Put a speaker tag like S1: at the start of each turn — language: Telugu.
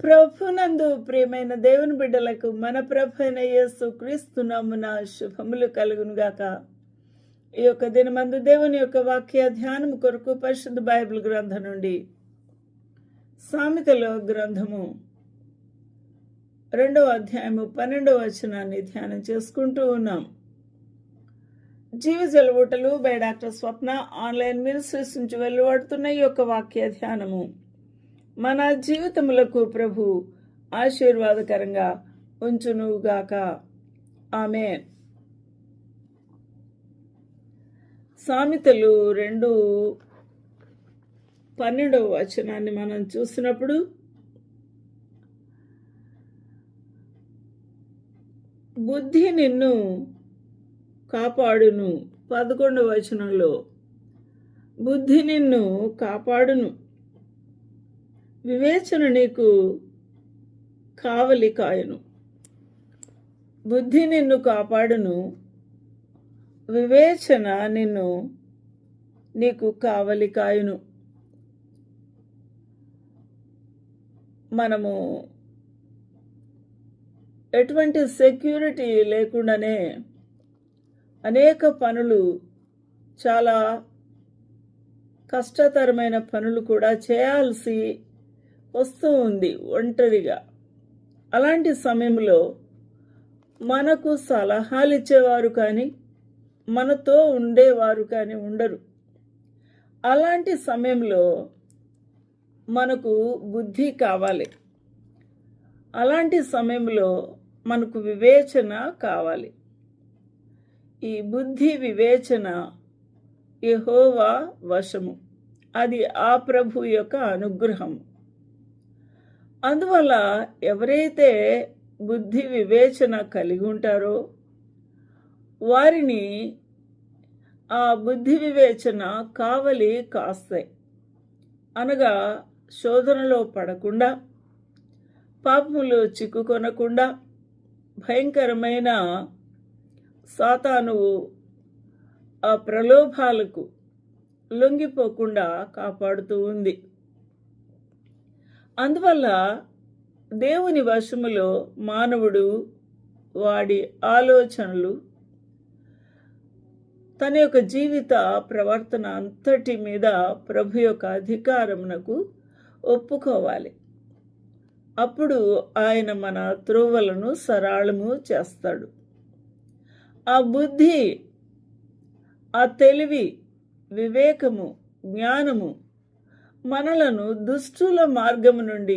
S1: ప్రభునందు ప్రియమైన దేవుని బిడ్డలకు మన ప్రభు అయిన యేసు క్రీస్తునామున శుభములు కలుగునుగాక. ఈ యొక్క దినమందు దేవుని యొక్క వాక్య ధ్యానము కొరకు పరిశుద్ధ బైబిల్ గ్రంథం నుండి సామెతలో గ్రంథము రెండవ అధ్యాయము పన్నెండవ వచనాన్ని ధ్యానం చేసుకుంటూ ఉన్నాం. జీవ ఓటలు by doctor Swapna online ministries నుంచి వెలువడుతున్న ఈ యొక్క వాక్య ధ్యానము. మన జీవితములకు ప్రభు ఆశీర్వాదకరంగా ఉంచునుగాక. ఆమె సామెతలు రెండు పన్నెండవ వచనాన్ని మనం చూసినప్పుడు బుద్ధి నిన్ను కాపాడును. పదకొండవ వచనంలో బుద్ధి నిన్ను కాపాడును. వివేచన నీకు కావలి కాయను బుద్ధి నిన్ను కాపాడును. వివేచన నిన్ను నీకు కావలి కాయను మనము ఎటువంటి సెక్యూరిటీ లేకుండానే అనేక పనులు చాలా కష్టతరమైన పనులు కూడా చేయాల్సి వస్తూ ఉంది ఒంటరిగా. అలాంటి సమయంలో మనకు సలహాలు ఇచ్చేవారు కానీ మనతో ఉండేవారు కానీ ఉండరు. అలాంటి సమయంలో మనకు బుద్ధి కావాలి. అలాంటి సమయంలో మనకు వివేచన కావాలి. ఈ బుద్ధి వివేచన యహోవా వశము. అది ఆ ప్రభు యొక్క అనుగ్రహం అందువల్ల ఎవరైతే బుద్ధి వివేచన కలిగి ఉంటారో వారిని ఆ బుద్ధి వివేచన కావలి కాస్తాయి. అనగా శోధనలో పడకుండా పాపములో చిక్కుకొనకుండా భయంకరమైన సాతానువు ఆ ప్రలోభాలకు లొంగిపోకుండా కాపాడుతూ ఉంది. అందువల్ల దేవుని వశములో మానవుడు వాడి ఆలోచనలు తన యొక్క జీవిత ప్రవర్తన అంతటి మీద ప్రభు యొక్క అధికారమునకు ఒప్పుకోవాలి. అప్పుడు ఆయన మన త్రోవలను సరళము చేస్తాడు. ఆ బుద్ధి ఆ తెలివి వివేకము జ్ఞానము మనలను దుష్టుల మార్గము నుండి